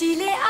系列。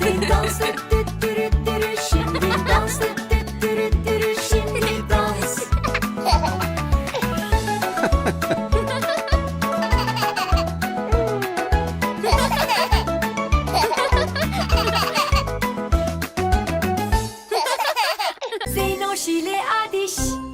Şimdi dans et Şimdi dans et Şimdi dans. Zeynoş Adiş.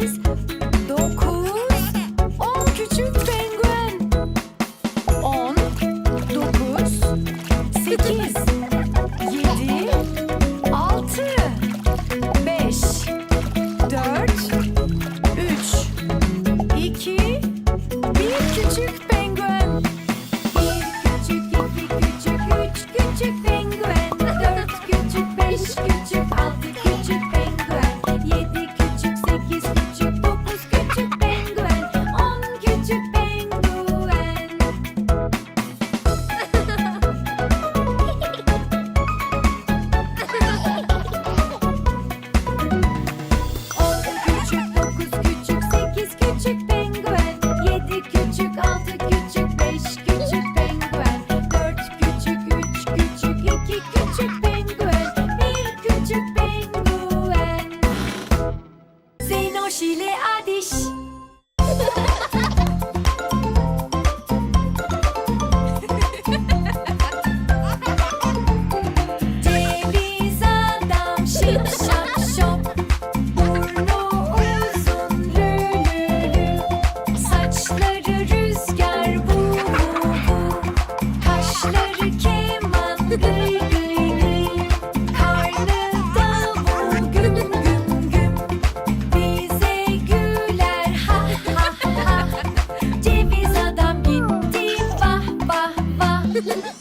sekiz, dokuz, on küçük penguen. On, dokuz, sekiz, yedi, altı, beş, dört, üç, iki, bir küçük penguen. Bir küçük, iki küçük, üç küçük penguen. Koş ile adiş. Ha ha ha!